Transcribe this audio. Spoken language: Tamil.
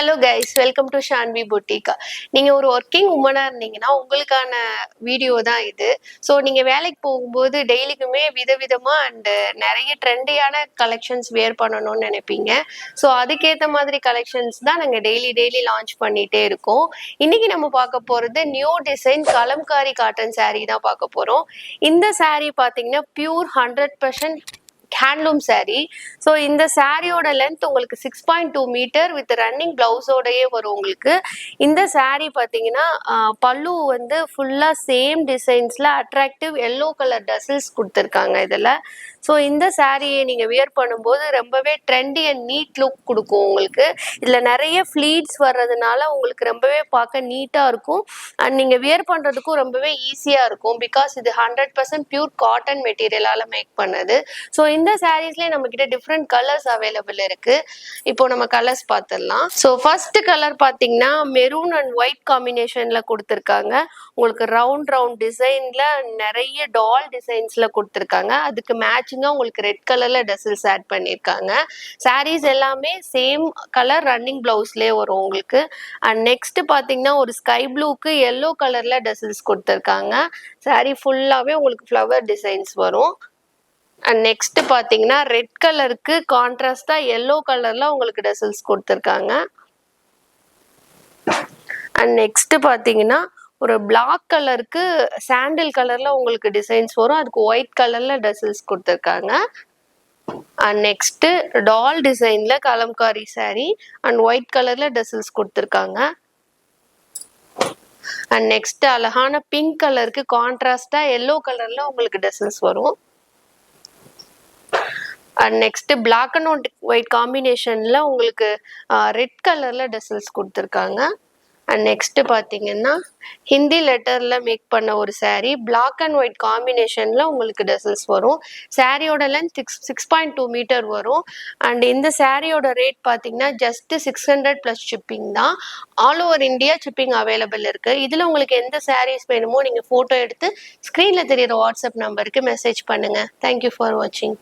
Hello guys welcome to Shanvi பொட்டிகா நீங்கள் ஒரு ஒர்க்கிங் உமனாக இருந்தீங்கன்னா உங்களுக்கான வீடியோ தான் இது. ஸோ நீங்கள் வேலைக்கு போகும்போது டெய்லிக்குமே விதவிதமாக அண்டு நிறைய ட்ரெண்டியான கலெக்ஷன்ஸ் வேர் பண்ணணும்னு நினைப்பீங்க. ஸோ அதுக்கேற்ற மாதிரி கலெக்ஷன்ஸ் தான் நாங்கள் டெய்லி டெய்லி லான்ச் பண்ணிகிட்டே இருக்கோம். இன்றைக்கி நம்ம பார்க்க போகிறது new design kalamkari cotton sari தான் பார்க்க போகிறோம் இந்த சாரீ பார்த்தீங்கன்னா pure hundred percent handloom sari so இந்த சாரியோட லென்த் உங்களுக்கு six point two metre with running பிளவுஸோடயே வரும் உங்களுக்கு. இந்த சாரீ பார்த்தீங்கன்னா பல்லு வந்து ஃபுல்லாக சேம் டிசைன்ஸில் அட்ராக்டிவ் எல்லோ கலர் டசில்ஸ் கொடுத்துருக்காங்க இதில். ஸோ இந்த சாரியை நீங்கள் வியர் பண்ணும்போது ரொம்பவே ட்ரெண்டி அண்ட் நீட் லுக் கொடுக்கும் உங்களுக்கு. இதில் நிறைய ஃப்ளீட்ஸ் வர்றதுனால உங்களுக்கு ரொம்பவே பார்க்க நீட்டாக இருக்கும். அண்ட் நீங்கள் வியர் பண்ணுறதுக்கும் ரொம்பவே ஈஸியாக இருக்கும். பிகாஸ் இது ஹண்ட்ரட் பர்சன்ட் பியூர் காட்டன் மெட்டீரியலால் மேக் பண்ணது. ஸோ இந்த சாரீஸ்லேயே நம்மக்கிட்ட டிஃப்ரெண்ட் கலர்ஸ் அவைலபிள் இருக்குது இப்போ நம்ம கலர்ஸ் பார்த்துடலாம். ஸோ ஃபர்ஸ்ட் கலர் பார்த்தீங்கன்னா மெரூன் அண்ட் ஒயிட் காம்பினேஷனில் கொடுத்துருக்காங்க. உங்களுக்கு ரவுண்ட் ரவுண்ட் டிசைனில் நிறைய டால் டிசைன்ஸில் கொடுத்துருக்காங்க. அதுக்கு மேட்ச் மேட்சிங்காக உங்களுக்கு ரெட் கலரில் டசல்ஸ் ஆட் பண்ணியிருக்காங்க சாரீஸ் எல்லாமே சேம் கலர் ரன்னிங் ப்ளவுஸ்லேயே வரும் உங்களுக்கு. அண்ட் நெக்ஸ்ட் பார்த்தீங்கன்னா ஒரு ஸ்கை ப்ளூக்கு எல்லோ கலரில் டசல்ஸ் கொடுத்துருக்காங்க. சாரீ ஃபுல்லாகவே உங்களுக்கு ஃப்ளவர் டிசைன்ஸ் வரும். அண்ட் நெக்ஸ்ட் பார்த்தீங்கன்னா ரெட் கலருக்கு கான்ட்ராஸ்டாக எல்லோ கலரில் உங்களுக்கு டசல்ஸ் கொடுத்துருக்காங்க. அண்ட் நெக்ஸ்ட் பார்த்தீங்கன்னா ஒரு பிளாக் கலருக்கு சாண்டில் கலரில் உங்களுக்கு டிசைன்ஸ் வரும். அதுக்கு ஒயிட் கலரில் டசல்ஸ் கொடுத்துருக்காங்க. அண்ட் நெக்ஸ்ட்டு டால் டிசைனில் கலம்காரி சாரி அண்ட் ஒயிட் கலரில் டசல்ஸ் கொடுத்துருக்காங்க. அண்ட் நெக்ஸ்ட் அழகான பிங்க் கலருக்கு கான்ட்ராஸ்டா எல்லோ கலரில் உங்களுக்கு டசல்ஸ் வரும். And next black and white white காம்பினேஷனில் உங்களுக்கு ரெட் கலரில் டசல்ஸ் கொடுத்துருக்காங்க. அண்ட் நெக்ஸ்ட்டு பார்த்தீங்கன்னா ஹிந்தி லெட்டரில் மேக் பண்ண ஒரு சாரீ பிளாக் அண்ட் ஒயிட் காம்பினேஷனில் உங்களுக்கு டசல்ஸ் வரும். சாரியோட length six six point two metre வரும். அண்ட் இந்த சாரியோட ரேட் பார்த்தீங்கன்னா just six hundred plus shipping தான். All over India shipping available இருக்குது இதில் உங்களுக்கு எந்த சாரீஸ் வேணுமோ நீங்கள் ஃபோட்டோ எடுத்து ஸ்க்ரீனில் தெரியிற வாட்ஸ்அப் நம்பருக்கு மெசேஜ் பண்ணுங்கள் தேங்க்யூ ஃபார் வாட்சிங்